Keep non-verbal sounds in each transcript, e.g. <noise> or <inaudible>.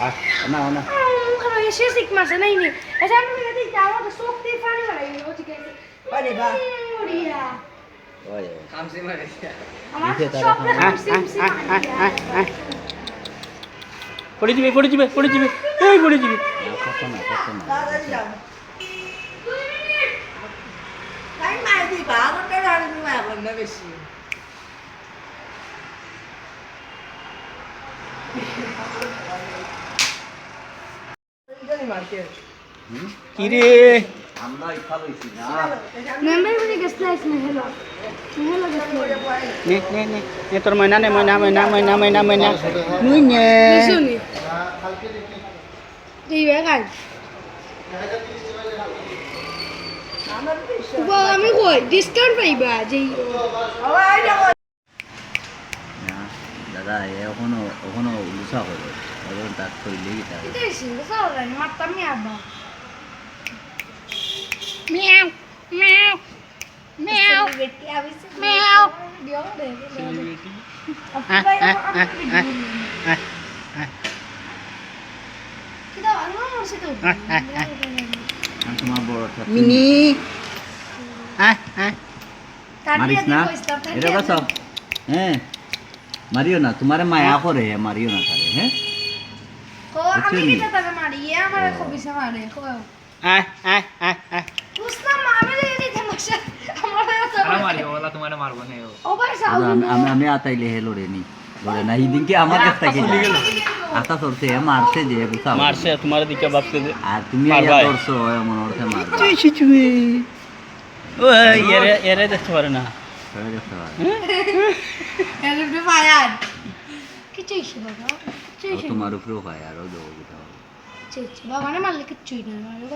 Ah, ano, ano? Ano yung sisik masa na ini. Eh sabi mo natin tawa to sok ti fani wala yun. O sige. Pwede ba? Maria. Oy, oy. Ama Dito, tara, sok na tara. sim sim Maria. পড়ে যাবে পড়ে যাবে পড়ে যাবে এই পড়ে যাবে Ah, Kota na, kota na. Dadan lang. Tayo na, di ba? Ano ka lang yung meron na hello. Hello gaslight. নে নে নে নে তোর ময়না নে ময়না ময়না ময়না ময়না ময়না মুই নে Suni. Di ba kan? Ba আমি কই ডিসকাউন্ট পাইবা যে Oh, ay, ako. না দাদা এখনও এখনও উলুসা করে। এখন তার কইলে কি তার মিয়াও মিয়াও মিয়াও মিয়াও। তোমার বড় মিনি। মারিস না? এটা বাস হ্যাঁ। মারিও না তোমারে মায়া করে মারিও না তারে হ্যাঁ? কো আমি কিটা তবে মারি এ আমার কো আয় আয় আয় আয় বুঝলাম আমি আমার ওলা তোমার মারবো না ও। ভাই সাউ আমি আমি আতাইলে হে লড়ে নি লড়ে না এইদিনকে আমার কাছ থেকে আতা চলছে এ মারছে যে বুঝা মারছে তোমার দিকে ভাবছে যে আর তুমি। আইয়া করছ এমন অর্থে মারবা। তুই শিখবি ও এরে এরে দেখতে পারে না। তোমার উপরেও হয় আরও দেবো কোথাও বাবা মারলে কিচ্ছুই না মারলে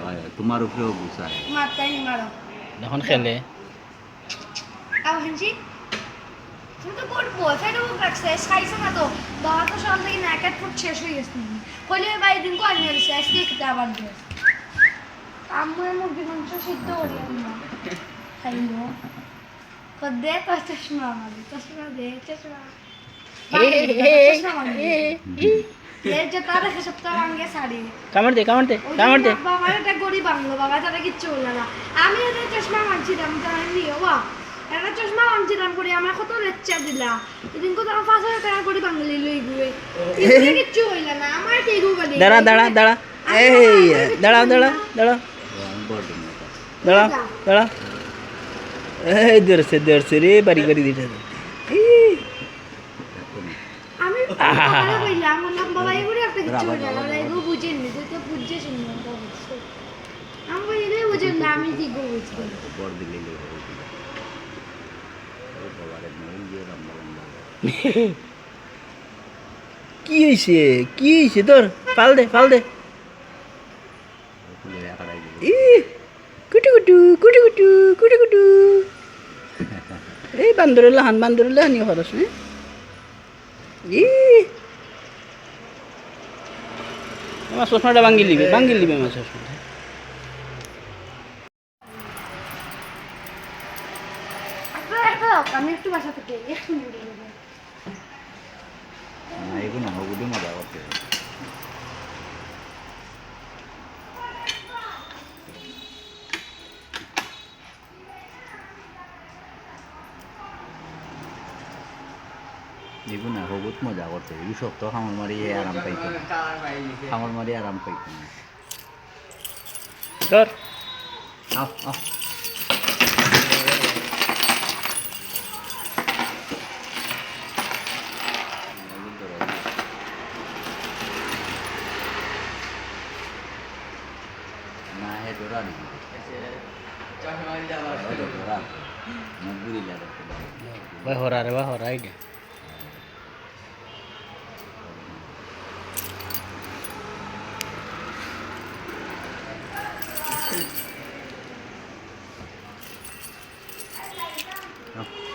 হয়, তোমার উপরেও গুছায় মারতাই মারো যখন খেলে আও হাঞ্জি তুমি তো বয়ফ্রেন্ড ও রাখছে খাইছে না তো বাবা তো সকাল থেকে নাকাত ফুট শেষ হয়ে গেছে কইলে ভাই দিন কো আনি গেছে আজকে খেতে আবার দিয়ে আম্মু মুরগি মাংস সিদ্ধ করি আম্মা খাইলো। তো দে তো চশমা আমাদের চশমা দে চশমা। কামড় দে কামড় দে কামড় দে। গরিব বাংলো বাবা তারা কিচ্ছু বলল না। আমি একটা চশমা মানছিলাম তারা নিয়ে বা একটা চশমা মানছিলাম করে আমার কত লেকচার দিলা। এদিন কত আমার পাঁচ হাজার টাকা করে বাঙালি লই গুয়ে। কিচ্ছু হইল না আমার ঠিক দাঁড়া দাঁড়া দাঁড়া। এই দাঁড়া দাঁড়া দাঁড়া দাঁড়া দাঁড়া। এই ধরছে ধরছে রে বাড়ি বাড়ি লম্বা <laughs> কি হয়েছে কি? হয়েছে <laughs> তোর? পাল দে পাল দে তুলে একাড়াই দিল ই কুটু কুটু কুটু কুটু কুটু কুটু এই বান্দরের লাহান বান্দরের লাহানি খরচ নে ই আমার চশমাটা ভাঙ্গি লিবে ভাঙ্গি লিবে আমার চশমাটা আমি একটু বাসা থেকে একটু নেব না এগুলো মজা করতে এই সপ্তাহ খামর মারি আরাম পাইতো না। খামর মারি আরাম পাইতো না। ধর। আও আও না হে ডোরা নি ডোরা